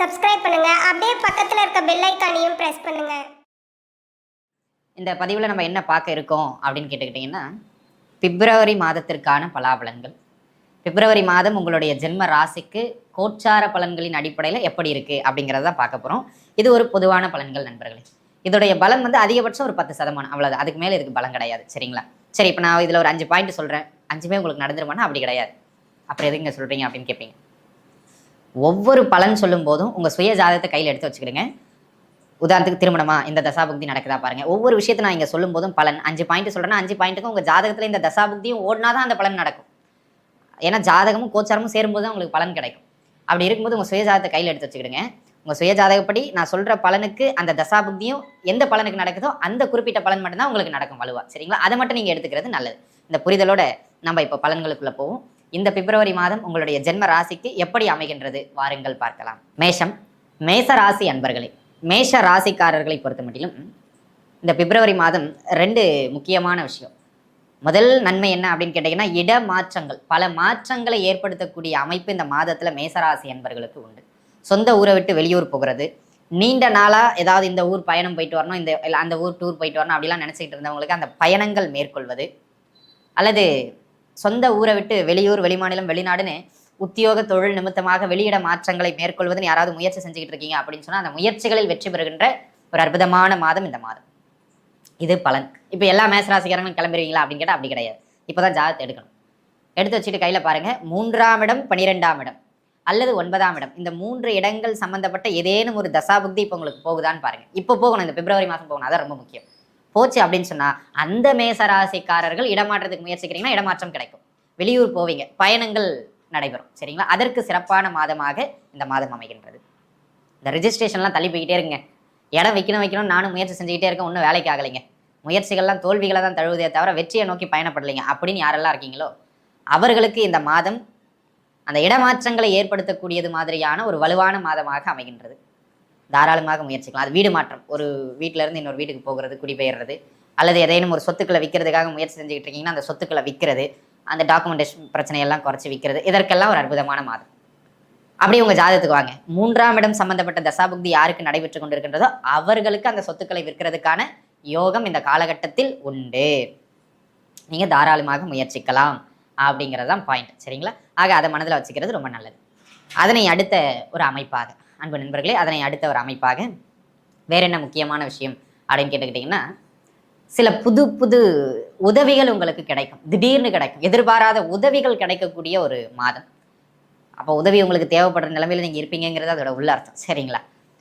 Subscribe பண்ணுங்க. அப்படியே பக்கத்தில் இருக்க பெல் ஐக்கானையும் பிரஸ் பண்ணுங்க. இந்த பதிவில் நம்ம என்ன பார்க்க இருக்கோம் அப்படின்னு கேட்டுக்கிட்டிங்கன்னா பிப்ரவரி மாதத்திற்கான பலாபலன்கள். பிப்ரவரி மாதம் உங்களுடைய ஜென்ம ராசிக்கு கோச்சார பலன்களின் அடிப்படையில் எப்படி இருக்குது அப்படிங்கிறத தான் பார்க்க போகிறோம் இது ஒரு பொதுவான பலன்கள் நண்பர்களே. இதோடைய பலம் வந்து அதிகபட்சம் ஒரு பத்து சதமானம். அவ்வளோதான் அதுக்கு மேலே இதுக்கு பலம் கிடையாது. சரிங்களா? சரி இப்போ நான் இதில் ஒரு அஞ்சு பாயிண்ட் சொல்கிறேன் அஞ்சுமே உங்களுக்கு நடந்துருமானா? அப்படி கிடையாது. அப்புறம் எதுங்க சொல்கிறீங்க அப்படின்னு கேட்பீங்க ஒவ்வொரு பலன் சொல்லும் போதும் உங்கள் சுய ஜாதகத்தை கையில் எடுத்து வச்சுக்கிடுங்க உதாரணத்துக்கு திருமணமா இந்த தசாபுக்தி நடக்குதா பாருங்க. ஒவ்வொரு விஷயத்தை நான் இங்க சொல்லும் போதும் பலன். அஞ்சு பாயிண்ட் சொல்றேன்னா அஞ்சு பாயிண்ட்டுக்கும் உங்க ஜாதகத்துல இந்த தசாபுக்தியும் ஓடினா தான் அந்த பலன் நடக்கும். ஏன்னா ஜாதகமும் கோச்சாரமும் சேரும்போது தான் உங்களுக்கு பலன் கிடைக்கும். அப்படி இருக்கும்போது உங்க சுய ஜாதகத்தை கையில் எடுத்து வச்சுக்கிடுங்க. உங்க சுய ஜாதகப்படி நான் சொல்ற பலனுக்கு அந்த தசாபுக்தியும் எந்த பலனுக்கு நடக்குதோ அந்த குறிப்பிட்ட பலன் மட்டும்தான் உங்களுக்கு நடக்கும் வலுவா. சரிங்களா? அதை மட்டும் நீங்க எடுத்துக்கிறது நல்லது. இந்த புரிதலோட நம்ம இப்போ பலன்களுக்குள்ள போவோம். இந்த பிப்ரவரி மாதம் உங்களுடைய ஜென்ம ராசிக்கு எப்படி அமைகின்றது? வாருங்கள் பார்க்கலாம். மேஷம். மேச ராசி அன்பர்களே மேஷ ராசிக்காரர்களை பொறுத்த மட்டிலும் இந்த பிப்ரவரி மாதம் ரெண்டு முக்கியமான விஷயம். முதல் நன்மை என்ன அப்படின்னு கேட்டிங்கன்னா இட மாற்றங்கள். பல மாற்றங்களை ஏற்படுத்தக்கூடிய அமைப்பு இந்த மாதத்தில் மேசராசி அன்பர்களுக்கு உண்டு. சொந்த ஊரை விட்டு வெளியூர் போகிறது. நீண்ட நாளாக ஏதாவது இந்த ஊர் பயணம் போயிட்டு வரணும் இந்த அந்த ஊர் டூர் போயிட்டு வரணும் அப்படிலாம் நினச்சிக்கிட்டு இருந்தவங்களுக்கு அந்த பயணங்கள் மேற்கொள்வது. அல்லது சொந்த ஊரை விட்டு வெளியூர் வெளிமாநிலம் வெளிநாடுன்னு உத்தியோக தொழில் நிமித்தமாக வெளியிட மாற்றங்களை மேற்கொள்வதுன்னு யாராவது முயற்சி செஞ்சுக்கிட்டு இருக்கீங்க அப்படின்னு சொன்னால் அந்த முயற்சிகளில் வெற்றி பெறுகின்ற ஒரு அற்புதமான மாதம் இந்த மாதம். இது பலன். இப்போ எல்லா மேசராசிக்காரங்களும் கிளம்பிடுவீங்களா அப்படின்னு கேட்டால் அப்படி கிடையாது. இப்போ தான் ஜாதகத்தை எடுக்கணும். எடுத்து வச்சுட்டு கையில் பாருங்க. மூன்றாம் இடம் பனிரெண்டாம் இடம் அல்லது ஒன்பதாம் இடம். இந்த மூன்று இடங்கள் சம்பந்தப்பட்ட ஏதேனும் ஒரு தசாபுக்தி இப்போ உங்களுக்கு போகுதான்னு பாருங்க. இப்போ போகணும். இந்த பிப்ரவரி மாதம் போகணும். அதான் ரொம்ப முக்கியம். போச்சு அப்படின்னு சொன்னா அந்த மேசராசிக்காரர்கள் இடமாற்றத்துக்கு முயற்சிக்கிறீங்கன்னா இடமாற்றம் கிடைக்கும். வெளியூர் போவீங்க. பயணங்கள் நடைபெறும். சரிங்களா? அதற்கு சிறப்பான மாதமாக இந்த மாதம் அமைகின்றது. இந்த ரிஜிஸ்ட்ரேஷன்லாம் தள்ளி போய்கிட்டே இருங்க. இடம் வைக்கணும் வைக்கணும் நானும் முயற்சி செஞ்சுக்கிட்டே இருக்கேன். ஒன்றும் வேலைக்கு ஆகலைங்க. முயற்சிகள்லாம் தோல்விகளை தான் தழுவுதே தவிர வெற்றியை நோக்கி பயணப்படலைங்க. அப்படின்னு யாரெல்லாம் இருக்கீங்களோ அவர்களுக்கு இந்த மாதம் அந்த இடமாற்றங்களை ஏற்படுத்தக்கூடியது மாதிரியான ஒரு வலுவான மாதமாக அமைகின்றது. தாராளமாக முயற்சிக்கலாம். அது வீடு மாற்றம். ஒரு வீட்டிலேருந்து இன்னொரு வீட்டுக்கு போகிறது குடிபெயர்றது அல்லது ஏதேனும் ஒரு சொத்துக்களை விற்கிறதுக்காக முயற்சி செஞ்சுக்கிட்டு இருக்கீங்கன்னா அந்த சொத்துக்களை விற்கிறது அந்த டாக்குமெண்டேஷன் பிரச்சனையெல்லாம் குறைச்சி விற்கிறது இதற்கெல்லாம் ஒரு அற்புதமான மாதம். அப்படி உங்க ஜாதகத்துக்கு வாங்க. மூன்றாம் இடம் சம்பந்தப்பட்ட தசாபுக்தி யாருக்கு நடைபெற்று கொண்டிருக்கின்றதோ அவர்களுக்கு அந்த சொத்துக்களை விற்கிறதுக்கான யோகம் இந்த காலகட்டத்தில் உண்டு. நீங்க தாராளமாக முயற்சிக்கலாம் அப்படிங்கிறது தான் பாயிண்ட் சரிங்களா? ஆக அதை மனதில் வச்சுக்கிறது ரொம்ப நல்லது. அதனை அடுத்த ஒரு அமைப்பாக. அன்பு நண்பர்களே அதனை அடுத்த ஒரு அமைப்பாக வேற என்ன முக்கியமான விஷயம் அப்படின்னு கேட்டுக்கிட்டிங்கன்னா சில புது புது உதவிகள் உங்களுக்கு கிடைக்கும். திடீர்னு கிடைக்கும். எதிர்பாராத உதவிகள் கிடைக்கக்கூடிய ஒரு மாதம். அப்போ உதவி உங்களுக்கு தேவைப்படுற நிலைமையில் நீங்கள் இருப்பீங்கிறது அதோட உள்ள அர்த்தம். சரிங்களா?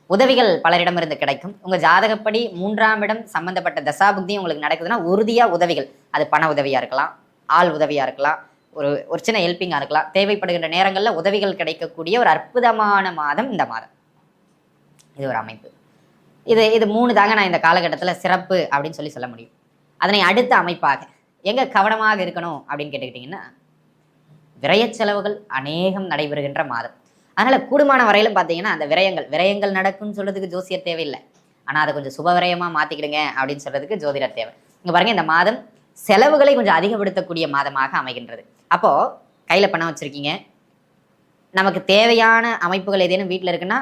உதவிகள் பலரிடமிருந்து கிடைக்கும். உங்கள் ஜாதகப்படி மூன்றாம் இடம் சம்மந்தப்பட்ட தசாபுக்தியும் உங்களுக்கு நடக்குதுன்னா உறுதியாக உதவிகள். அது பண உதவியாக இருக்கலாம் ஆள் உதவியாக இருக்கலாம் ஒரு ஒரு சின்ன ஹெல்ப்பிங்காக இருக்கலாம். தேவைப்படுகின்ற நேரங்களில் உதவிகள் கிடைக்கக்கூடிய ஒரு அற்புதமான மாதம் இந்த மாதம். இது ஒரு அமைப்பு. இது இது மூணு தாங்க நான் இந்த காலகட்டத்தில் சிறப்பு அப்படின்னு சொல்லி சொல்ல முடியும். அதனை அடுத்த அமைப்பாக எங்கே கவனமாக இருக்கணும் அப்படின்னு கேட்டுக்கிட்டிங்கன்னா விரயச் செலவுகள் அநேகம் நடைபெறுகின்ற மாதம். அதனால் கூடுமான வரையிலும் பார்த்தீங்கன்னா அந்த விரயங்கள் விரயங்கள் நடக்கும்னு சொல்றதுக்கு ஜோசியர் தேவையில்லை. ஆனால் அதை கொஞ்சம் சுப விரயமாக மாற்றிக்கிடுங்க அப்படின்னு சொல்றதுக்கு ஜோதிடர் தேவை. இங்கே பாருங்க இந்த மாதம் செலவுகளை கொஞ்சம் அதிகப்படுத்தக்கூடிய மாதமாக அமைகின்றது. அப்போது கையில் பணம் வச்சுருக்கீங்க. நமக்கு தேவையான அமைப்புகள் ஏதேனும் வீட்டில் இருக்குன்னா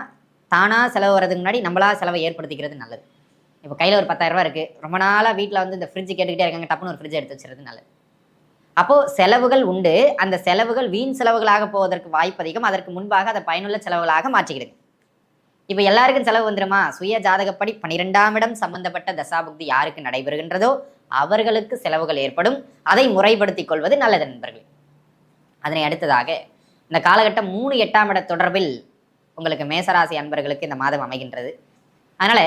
தானாக செலவு வர்றதுக்கு முன்னாடி நம்மளா செலவை ஏற்படுத்திக்கிறது நல்லது. இப்போ கையில் ஒரு பத்தாயிரம் ரூபா இருக்குது ரொம்ப நாளாக வீட்டில் வந்து இந்த ஃப்ரிட்ஜ் கேட்டுக்கிட்டே இருக்காங்க டப்புன்னு ஒரு ஃப்ரிட்ஜ் எடுத்து வச்சுறது நல்லது. அப்போது செலவுகள் உண்டு. அந்த செலவுகள் வீண் செலவுகளாக போவதற்கு வாய்ப்பு அதிகம். அதற்கு முன்பாக அதை பயனுள்ள செலவுகளாக மாற்றிக்கிடுங்க. இப்போ எல்லாருக்கும் செலவு வந்துருமா? சுய ஜாதகப்படி பனிரெண்டாம் இடம் சம்பந்தப்பட்ட தசாபுக்தி யாருக்கு நடைபெறுகின்றதோ அவர்களுக்கு செலவுகள் ஏற்படும். அதை முறைப்படுத்திக் கொள்வது நல்லது நண்பர்கள். அதனை அடுத்ததாக இந்த காலகட்டம் மூணு எட்டாம் இட தொடர்பில் உங்களுக்கு மேசராசி அன்பர்களுக்கு இந்த மாதம் அமைகின்றது. அதனால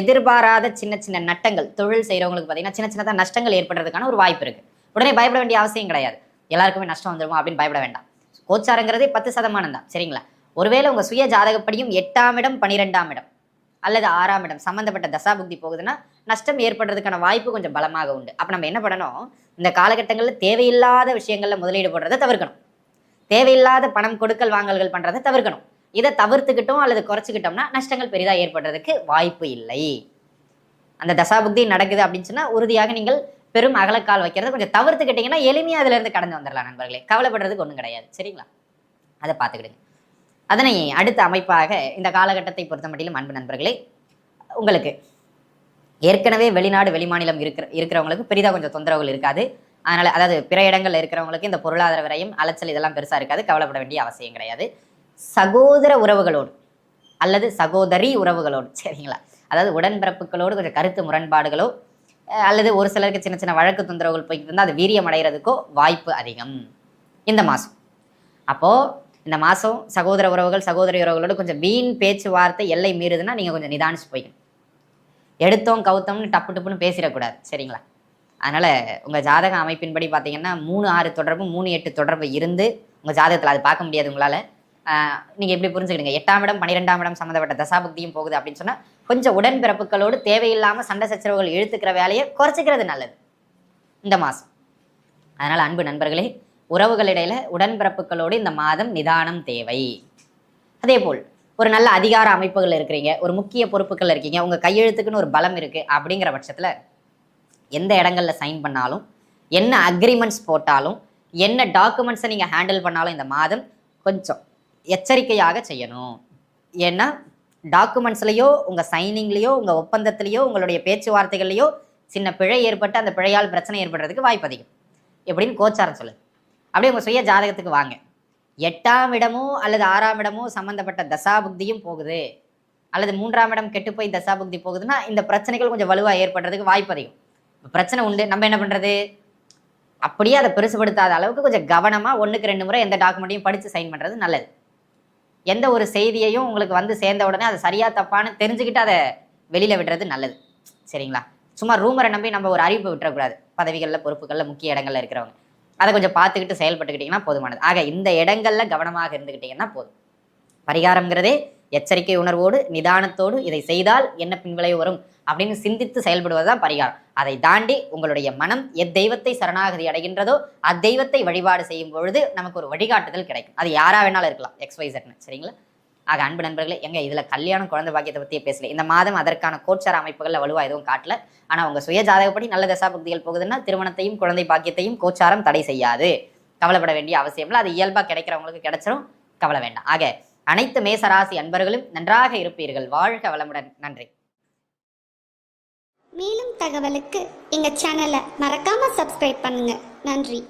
எதிர்பாராத சின்ன சின்ன நட்டங்கள் தொழில் செய்கிறவங்களுக்கு பார்த்தீங்கன்னா சின்ன சின்னதாக நஷ்டங்கள் ஏற்படுறதுக்கான ஒரு வாய்ப்பு இருக்குது உடனே பயப்பட வேண்டிய அவசியம் கிடையாது. எல்லாருக்குமே நஷ்டம் வந்துடுமா அப்படின்னு பயப்பட வேண்டாம். கோச்சாரங்கிறதே பத்து சதமானம் தான் சரிங்களா? ஒருவேளை உங்கள் சுய ஜாதகப்படியும் எட்டாம் இடம் பனிரெண்டாம் இடம் அல்லது ஆறாம் இடம் சம்மந்தப்பட்ட தசாபுக்தி போகுதுன்னா நஷ்டம் ஏற்படுறதுக்கான வாய்ப்பு கொஞ்சம் பலமாக உண்டு. அப்போ நம்ம என்ன பண்ணணும்? இந்த காலகட்டங்களில் தேவையில்லாத விஷயங்களில் முதலீடு போடுறதை தவிர்க்கணும். தேவையில்லாத பணம் கொடுக்கல் வாங்கல்கள் பண்ணுறதை தவிர்க்கணும். இதை தவிர்த்துக்கிட்டோம் அல்லது குறைச்சிக்கிட்டோம்னா நஷ்டங்கள் பெரிதாக ஏற்படுறதுக்கு வாய்ப்பு இல்லை. அந்த தசாபுக்தி நடக்குது அப்படின்னு சொன்னால் உறுதியாக நீங்கள் பெரும் அகலக்கால் வைக்கிறத கொஞ்சம் தவிர்த்துக்கிட்டீங்கன்னா எளிமையாக அதுலேருந்து கடந்து வந்துடலாம் நண்பர்களே. கவலைப்படுறதுக்கு ஒன்றும் கிடையாது. சரிங்களா? அதை பார்த்துக்கிடுங்க. அதனை அடுத்த அமைப்பாக இந்த காலகட்டத்தை பொறுத்த மட்டிலும் அன்பு நண்பர்களே உங்களுக்கு ஏற்கனவே வெளிநாடு வெளிமாநிலம் இருக்கிற இருக்கிறவங்களுக்கு பெரிதாக கொஞ்சம் தொந்தரவுகள் இருக்காது. அதனால அதாவது பிற இடங்களில் இருக்கிறவங்களுக்கு இந்த பொருளாதார விரையும் அலைச்சல் இதெல்லாம் பெருசாக இருக்காது கவலைப்பட வேண்டிய அவசியம் கிடையாது. சகோதர உறவுகளோடு அல்லது சகோதரி உறவுகளோடு சரிங்களா? அதாவது உடன்பிறப்புகளோடு கொஞ்சம் கருத்து முரண்பாடுகளோ அல்லது ஒரு சிலருக்கு சின்ன சின்ன வழக்கு தொந்தரவுகள் போய்கிட்டு இருந்தால் அது வீரியம் அடைகிறதுக்கோ வாய்ப்பு அதிகம். இந்த மாதம் அப்போது இந்த மாதம் சகோதர உறவுகள் சகோதரி உறவுகளோடு கொஞ்சம் வீண் பேச்சுவார்த்தை எல்லை மீறுதுன்னா நீங்கள் கொஞ்சம் நிதானிச்சு போய்க்கணும். எடுத்தோம் கவுத்தோம்னு டப்பு டப்புன்னு பேசிடக்கூடாது. சரிங்களா? அதனால் உங்கள் ஜாதக அமைப்பின்படி பார்த்தீங்கன்னா மூணு ஆறு தொடர்பு மூணு எட்டு தொடர்பு இருந்து உங்கள் ஜாதகத்தில் அது பார்க்க முடியாது உங்களால். நீங்கள் எப்படி புரிஞ்சுக்கிடுங்க? எட்டாம் இடம் பன்னிரெண்டாம் இடம் சம்மந்தப்பட்ட தசாபக்தியும் போகுது அப்படின்னு சொன்னால் கொஞ்சம் உடன்பிறப்புகளோடு தேவையில்லாமல் சண்டை சச்சரவுகள் இழுத்துக்கிற வேலையை குறைச்சிக்கிறது நல்லது. இந்த மாதம் அதனால் அன்பு நண்பர்களே உறவுகளிடையில் உடன்பிறப்புகளோடு இந்த மாதம் நிதானம் தேவை. அதே போல் ஒரு நல்ல அதிகார அமைப்புகள் இருக்கிறீங்க ஒரு முக்கிய பொறுப்புகள் இருக்கீங்க உங்க கையெழுத்துக்குன்னு ஒரு பலம் இருக்கு அப்படிங்கிற பட்சத்துல எந்த இடங்கள்ல சைன் பண்ணாலும் என்ன அக்ரிமெண்ட்ஸ் போட்டாலும் என்ன டாக்குமெண்ட்ஸை நீங்க ஹேண்டில் பண்ணாலும் இந்த மாதம் கொஞ்சம் எச்சரிக்கையாக செய்யணும். ஏன்னா டாக்குமெண்ட்ஸ்லையோ உங்க சைனிங்லேயோ உங்க ஒப்பந்தத்திலேயோ உங்களுடைய பேச்சுவார்த்தைகள்லையோ சின்ன பிழை ஏற்பட்டு அந்த பிழையால் பிரச்சனை ஏற்படுறதுக்கு வாய்ப்பு அதிகம். எப்படின்னு கோச்சாரம் சொல்லுது அப்படியே உங்க சுய ஜாதகத்துக்கு வாங்க. எட்டாம் இடமோ அல்லது ஆறாம் இடமோ சம்பந்தப்பட்ட தசாபுக்தியும் போகுது. அல்லது மூன்றாம் இடம் கெட்டு போய் தசாபுக்தி போகுதுன்னா இந்த பிரச்சனைகள் கொஞ்சம் வலுவாக ஏற்படுறதுக்கு வாய்ப்பு அதிகம். பிரச்சனை உண்டு நம்ம என்ன பண்றது? அப்படியே அதை பெருசுபடுத்தாத அளவுக்கு கொஞ்சம் கவனமாக ஒன்றுக்கு ரெண்டு முறை எந்த டாக்குமெண்ட்டையும் படித்து சைன் பண்ணுறது நல்லது. எந்த ஒரு செய்தியையும் உங்களுக்கு வந்து சேர்ந்த உடனே அது சரியா தப்பான்னு தெரிஞ்சுக்கிட்டு அதை வெளியில் விடுறது நல்லது. சரிங்களா? சும்மா ரூமரை நம்பி நம்ம ஒரு அறிவிப்பு விட்டுறக்கூடாது. பதவிகளில் பொறுப்புகளில் முக்கிய இடங்களில் இருக்கிறவங்க. அதை கொஞ்சம் பார்த்துக்கிட்டு செயல்பட்டுக்கிட்டிங்கன்னா போதுமானது. ஆக இந்த இடங்கள்ல கவனமாக இருந்துக்கிட்டீங்கன்னா போதும். பரிகாரம்ங்கிறதே எச்சரிக்கை உணர்வோடு நிதானத்தோடு இதை செய்தால் என்ன பின்விளைவு வரும் அப்படின்னு சிந்தித்து செயல்படுவது தான் பரிகாரம். அதை தாண்டி உங்களுடைய மனம் எத்தெய்வத்தை சரணாகதி அடைகின்றதோ அத்தெய்வத்தை வழிபாடு செய்யும் பொழுது நமக்கு ஒரு வழிகாட்டுதல் கிடைக்கும். அது யாரா வேணாலும் இருக்கலாம் எக்ஸ் செட்னு சரிங்களா? ஆக அன்பு நண்பர்களே எங்க இதுல கல்யாணம் குழந்தை பாக்கியத்தை பத்தியே பேசல. இந்த மாதம் அதற்கான கோச்சார அமைப்புகள்ல வலுவா எதுவும் காட்டல. ஆனா உங்க சுய ஜாதகப்படி நல்ல தசாபக்திகள் போகுதுன்னா திருமணத்தையும் குழந்தை பாக்கியத்தையும் கோச்சாரம் தடை செய்யாது. கவலைப்பட வேண்டிய அவசியம் இல்லை. அது இயல்பா கிடைக்கிறவங்களுக்கு கிடைச்சிரும். கவலை வேண்டாம். ஆக அனைத்து மேசராசி அன்பர்களும் நன்றாக இருப்பீர்கள். வாழ்க வளமுடன். நன்றி. மேலும் தகவலுக்கு எங்க சேனலை மறக்காம சப்ஸ்கிரைப் பண்ணுங்க. நன்றி.